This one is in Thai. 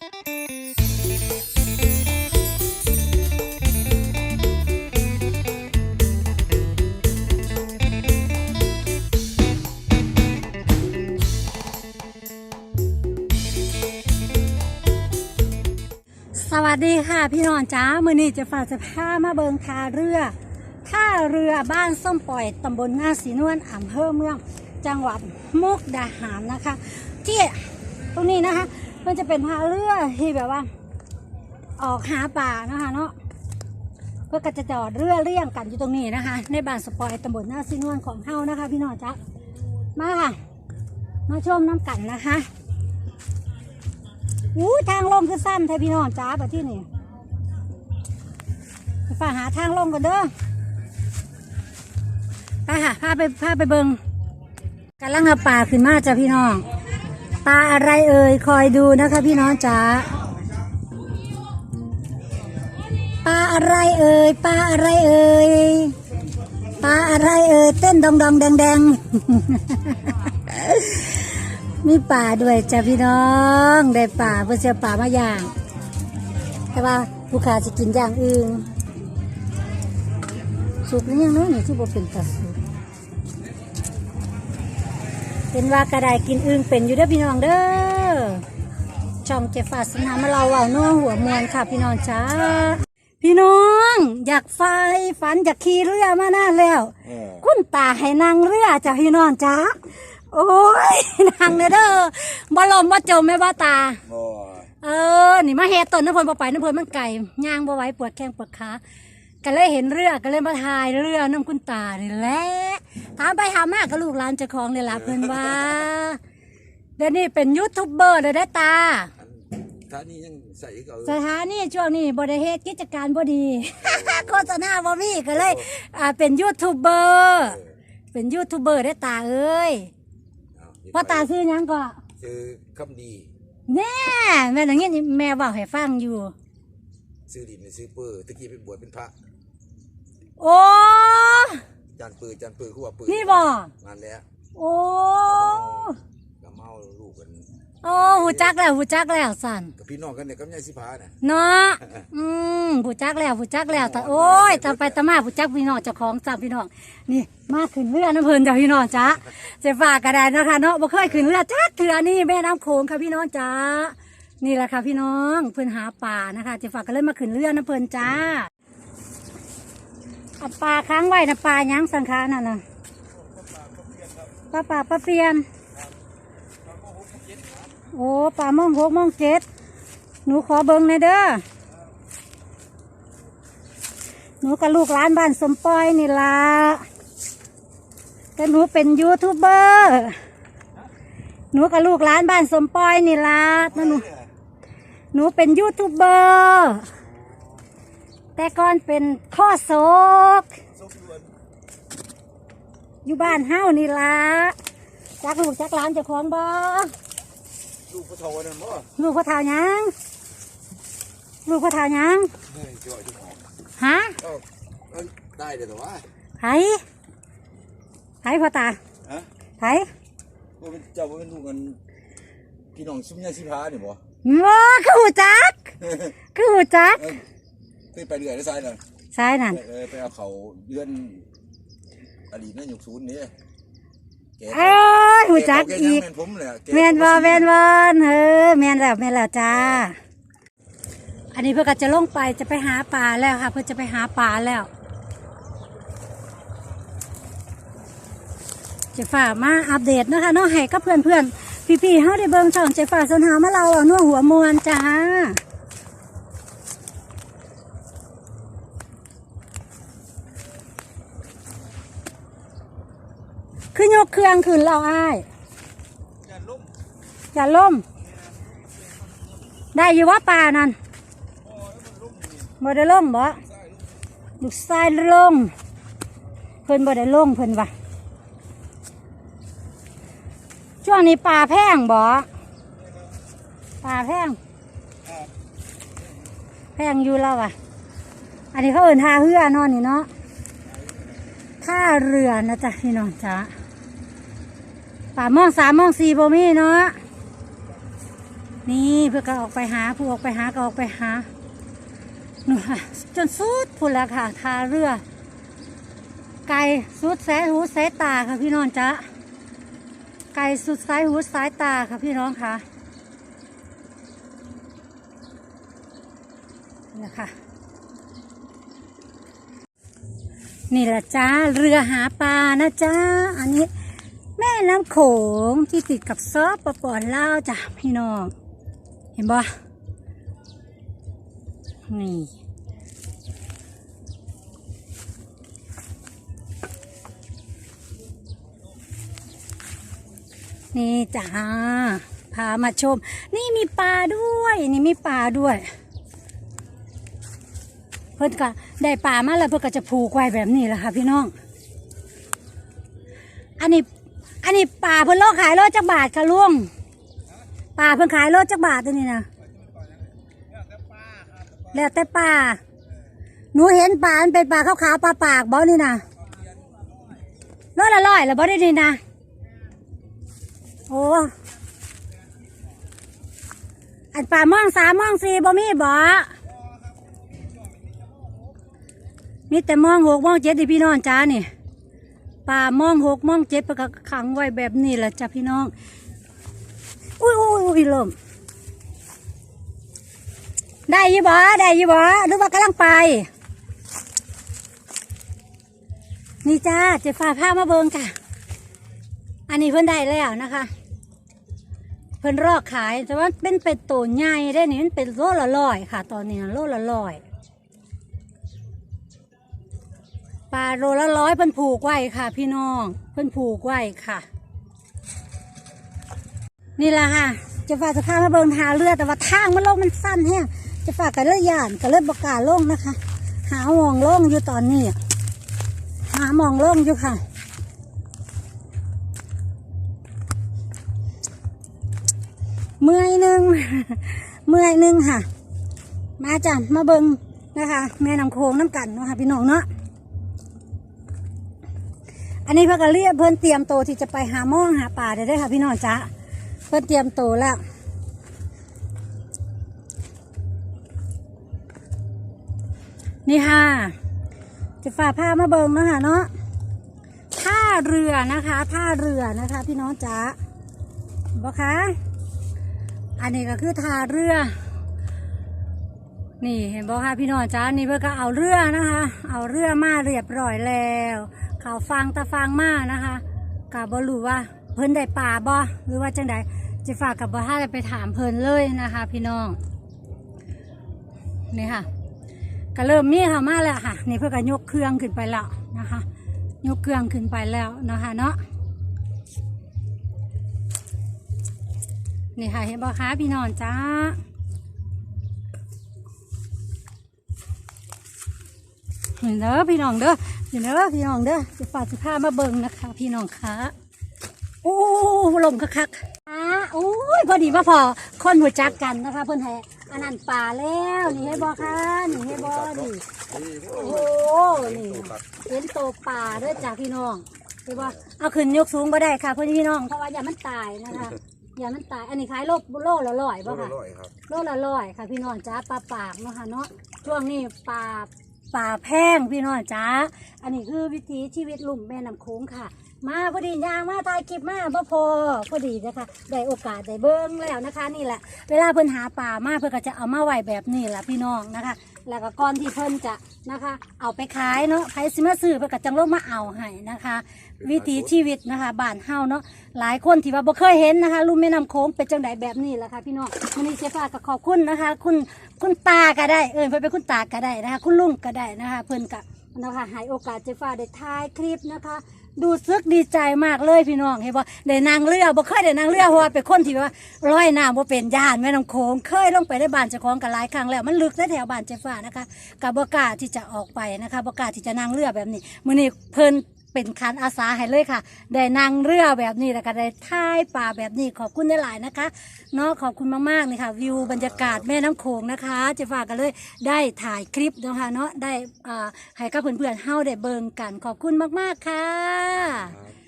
สวัสดีค่ะพี่น้องจ้ามือนี้จะฝากจะพามาเบิงท่าเรือท่าเรือบ้านส้มปล่อยตำบลหน้าสีนวลอำเภอเมือง จังหวัดมุกดาหารนะคะ ที่ตรงนี้นะคะ มันจะเป็นท่าเรือที่แบบว่า ออกหาป่านะคะเนาะเพื่อก็จะจอดเรือเรียงกันอยู่ตรงนี้นะคะ ในบ้านสปอยตำบลหน้าสีนวลของเฮานะคะ พี่น้องจ้ามาค่ะ มาชมน้ำกันนะคะอู้ทางลงคือสั้นแท้พี่น้องจ้าแบบที่นี่ไปฝ่าหาทางลงกันเด้อไปค่ะพาไปพาไปเบิงกำลังเอาปลาขึ้นมาจ้ะพี่น้อง ปลาอะไรเอ่ยคอยดูนะคะพี่น้องจ้าปลาอะไรเอ่ยปลาอะไรเอ่ยปลาอะไรเอ่ยเต้นดองดองแดงแดงมีป่าด้วยจ้ะพี่น้องได้ป่าเพื่อเสียป่ามาอย่าง แต่ว่าผู้ค้าจะกินอย่างอื่นสุกหรือยังเน้อยนี่ที่บ่เป็นตาสุก เป็นว่ากระไดกินอึ่งเป็นอยู่เด้อพี่น้องเด้อช่องเจฟ้าสนามาเราเว่านัวหัวมวนค่ะพี่น้องจ้าพี่น้อง อยากไฟฝันอยากขี่เรือมานานแล้วเออคุณตาให้นางเรือจ้ะพี่น้องจ้าโอ้ยนางเด้อเด้อบ่ลมบ่จมแม่บ่ตาบ่เออนี่มาเฮ็ดต้นน้ำพลบ่ไปน้ำพลมันไก่ย่างบ่ไหวปวดแข้งปวดขาก็เลยเห็นเรือก็เลยมาถ่ายเรือน้ำคุณตานี่แหละ ถามไปหามากับลูกหลานเจ้าของเลยล่ะเพิ่นว่าเดี๋ยวนี้เป็นยูทูบเบอร์เลยได้อตา อันท่านี้ยังใส่ก็สถานีช่วงนี้บริเฮดกิจการบดี โฆษณาบ่มีก็เลยอ่าเป็นยูทูบเบอร์เป็นยูทูบเบอร์ได้อตาเอ้ยพ่อตาซื้อหยังก็ซื้อคำดีแน่แม่อย่างงี้นี่แม่บอกให้ฟังอยู่ ซื้อดินซื้อปืนตะกี้เป็นบวชเป็นพระโอ้ จานปืนจานปืนคู่ว่าปืนนี่บ่งานแล้วโอ้กับเมาลูกกันโอ้หูจักแล้วหูจักแล้วสันกับพี่น้องกันเนี่ยกับยายสิพาน่ะเนาะอืมหูจักแล้วหูจักแล้วแต่โอ้ยต่อไปตะมาหูจักพี่น้องเจ้าของจ้าพี่น้องนี่มาขึ้นเรือน้ำเพลินจ้าพี่น้องจ้าจะฝากกระไดนะคะเนาะบ่เคยขึ้นเรือจ้าเถื่อนี่แม่น้ำโขงค่ะพี่น้องจ้านี่แหละค่ะพี่น้องเพิ่นหาปลานะคะจะฝากกันเลยมาขึ้นเรือน้ำเพลินจ้าเอาปลาค้างไว้นะปลายังสังขารน่ะนะปลาปลาปลาเปลี่ยน โอ้ปลาโมงหกโมงเจ็ดหนูขอเบิ้งหน่อยเด้อหนูกับลูกหลานบ้านสมปอยนี่ละแต่หนูเป็นยูทูบเบอร์หนูกับลูกหลานบ้านสมปอยนี่ละแต่หนูหนูเป็นยูทูบเบอร์ แต่ก่อนเป็นข้อโศกอยู่บ้านเฮ้านี่ละจักลูกจักหลานเจ้าของบ่ลูกพ่อโทนั่นบ่ลูกพ่อเท้าหยังลูกพ่อเท้าหยังเฮ้ยจ่อยทุกของฮะเอ้าเอ้ยได้เด้อแต่ว่าไผไผพ่อตาฮะไผว่าเป็นเจ้าว่าเป็นลูกกันพี่น้องซุมยายสิพานี่บ่ว้าคือหูจัก คือหูจัก เอ้ยเคยไปเรื่อยได้ซ้ายนั่นใช่นั่นเออไปเอาเขาเดือนอดีตนั่นอยู่ศูนย์นี่แกเอ้ยหูจักแอีกแม่นผมเลยอะแแมนบอแมนบอเออแมนแล้วแมนแล้วจ้า อันนี้เพื่อก็จะลงไปจะไปหาปลาแล้วค่ะ เพื่อจะไปหาปลาแล้วเจะฝ่ามาอัปเดตนะคะเน้องให้กับเพื่อนเพื่อนๆพี่ๆเขาได้เบิ่งช่องเจะฝ่าสนหามาเราเอานัวหัวมวนจ้า คือยกเครื่องขึ้นเราอ้ายอย่าล่มอย่าล่ม ได้อยู่ว่าป่านั่นบ่ได้ล่มบ่ลูกชายล่มเพิ่นบ่ได้ล่มเพิ่นว่ช่วงนี้ป่าแพงบ่ป่าแพงแพงอยู่แล้วอะ อันนี้เขาเอินท่าเรือนอนนี่เนาะท่าเรือนะจ๊ะพี่น้องจ้า ป่ามองสามมองสี่โบมี่เนาะนี่เพื่อก็ออกไปหาผู้ออกไปหาก็ออกไปหาหนูจนสุดพุ่นแล้วค่ะทาเรือ ไก่สุดแสนหูแสนตาค่ะพี่น้องจ๊ะไก่สุดสายหูสายตาค่ะพี่น้องค่ะนี่ค่ะนี่แหละจ้าเรือหาปลานะจ้าอันนี้ น้ำโขงที่ติดกับซอปปอเล่าจ้ะพี่น้อง เห็นบ่นี่นี่จ้าพามาชม นี่มีปลาด้วย นี่มีปลาด้วย เพิ่นก็ได้ปลามาแล้วเพิ่นก็จะผูกไว้แบบนี้แหละค่ะพี่น้อง อันนี้ อันนี้ปลาเพิ่นโลขายโลจักบาทค่ะลุงปลาเพิ่นขายโลจักบาทตัวนี้นะแล้วแต่ปลาหนูเห็นปลามันเป็นปลาขาวๆปลาปากบ่นี่นะโลละร้อยล้วบ่ได้นี่นะโอ้อันปลาม่องสามม่องสี่บ่มีบ่มีแต่ม่องหกม่องเจ็ดที่พี่น้องจ้านี่ ป่ามองหกมองเจ็ดประกขังไว้แบบนี้แหละจ้ะพี่น้อง อุ้ยอุ้ยอุ้ยลมได้ยี่บ่ได้ยี่บ่หรือว่ากำลังไป นี่จ้าเจะฟ้าผ้ามาเบิงค่ะอันนี้เพิ่นได้แล้วนะคะเพิ่นรอกขายแต่ว่าเป็นเป็ดตัวใหญ่ได้นี่มันเป็นโลละร้อยค่ะ ตอนนี้โลละร้อย ปลาโลละร้อยเพิ่นผูกไว้ค่ะ พี่น้องเพิ่นผูกไว้ค่ะ นี่ละค่ะ จะฝากจะพามาเบิงหาเรือแต่ว่าทางมันลงมันสั้นแฮะจะฝากกันเลยย่านก็เลยบกล้าลงนะคะ หาหมองลงอยู่ตอนนี้อะหาหมองลงอยู่ค่ะเมื่อยหนึ่งเมื่อยหนึ่งค่ะ มาจ้ะมาเบิงนะคะ แม่น้ำโขงน้ำกันเนาะค่ะพี่น้องเนาะ อันนี้เพื่อกเรียเพื่อนเตรียมโตที่จะไปหาหม่องหาป่าได้เลยค่ะพี่น้องจ๊ะเพื่อนเตรียมโตแล้วนี่ค่ะจะฝากผ้ามาเบิงเนาะค่ะเนาะท่าเรือนะคะท่าเรือนะคะ พี่น้องจ๊ะบอกคะอันนี้ก็คือท่าเรือ นี่เห็นบอกค่ะพี่น้องจ้านี่เพื่อก็เอาเรือนะคะ เอาเรือมาเรียบร้อยแล้ว เขาฟังตะฟังมากนะคะกับบรู้ว่าเพิ่นได้ป่าบ่หรือว่าจังใดจะฝากกับบ่ท่าจะไปถามเพิ่นเลยนะคะ พี่น้องนี่ค่ะก็เริ่มมีค่ะมาแล้วค่ะนี่เพื่อก็ยกเครื่องขึ้นไปแล้วนะคะ ยกเครื่องขึ้นไปแล้วนะคะเนาะนี่ค่ะเห็นบ่คะพี่น้องจ้าเห็นเด้อพี่น้องเด้อ เห็นเด้อพี่น้องเด้อจะฝากสิพามาเบิ่งนะคะ พี่น้องคะโอ้ลมคักๆอ่าโอ้ยพอดีว่าพอคนหัวจักกันนะคะ เพิ่นให้อันนั้นป่าแล้วนี่ให้บอค่ะนี่ให้บอนี่โอ้โหนี่เห็นโตป่าเด้อจากพี่น้องเห็นบ่เอาขึ้นยกสูงก็ได้ค่ะเพื่อนพี่น้องเพราะว่าอย่ามันตายนะคะอย่ามันตายอันนี้ขายโลโลละร้อยบ่ค่ะร้อยครับโลละร้อยค่ะพี่น้องจ้าปลาปากเนาะค่ะเนาะช่วงนี้ปลา ปลาแพงพี่น้องจ้าอันนี้คือวิถีชีวิตลุ่มแม่น้ำโขงค่ะ มาพอดียางมาถ่ายคลิปมาบ่พอพอดีนะคะได้โอกาสได้เบิ้งแล้วนะคะ นี่แหละ เวลาเพิ่นหาปลามาเพิ่นก็จะเอามาไว้แบบนี้แหละพี่น้องนะคะ แล้วก็ก่อนที่เพิ่นจะนะคะ เอาไปขายเนาะใครสิมาซื้อเพิ่นก็จังโลงมาเอาให้นะคะ วิถีชีวิตนะคะบ้านเฮาเนาะหลายคนที่ว่าบ่เคยเห็นนะคะลุ่มแม่น้ำโขงเป็นจังไดแบบนี้แหละค่ะพี่น้องวันนี้เชฟฟ้าก็ขอบคุณนะคะ คุณคุณตาก็ได้เออเพิ่นเป็นคุณตาก็ได้นะคะ คุณลุงก็ได้นะคะ เพิ่นก็นะคะให้โอกาสเชฟฟ้าได้ถ่ายคลิปนะคะ ดูซึกดีใจมากเลยพี่น้องเห็นบ่ได้นางเรือบ่เคยได้นางเรือเพราะว่าเป็นคนที่ว่าร้อยน้ำบ่เป็นย่านแม่น้ำโขงเคยลงไปได้บ้านเจ้าของกันหลายครั้งแล้วมันลึกในแถวบ้านเจ้าฟ้านะคะกับบ่กล้าที่จะออกไปนะคะบ่กล้าที่จะนางเรือแบบนี้มื้อนี้เพิ่น เป็นคันอาสาให้เลยค่ะ ได้นางเรือแบบนี้แล้วก็ได้ท่ายป่าแบบนี้ขอบคุณได้หลายๆนะคะเนาะขอบคุณมากๆเลยค่ะ วิวบรรยากาศแม่น้ำโขงนะคะเจะฝากกันเลยได้ถ่ายคลิปนะคะเนาะได้อ่าให้กับเพื่อนๆเฮาได้เบิงกันขอบคุณมากๆค่ะ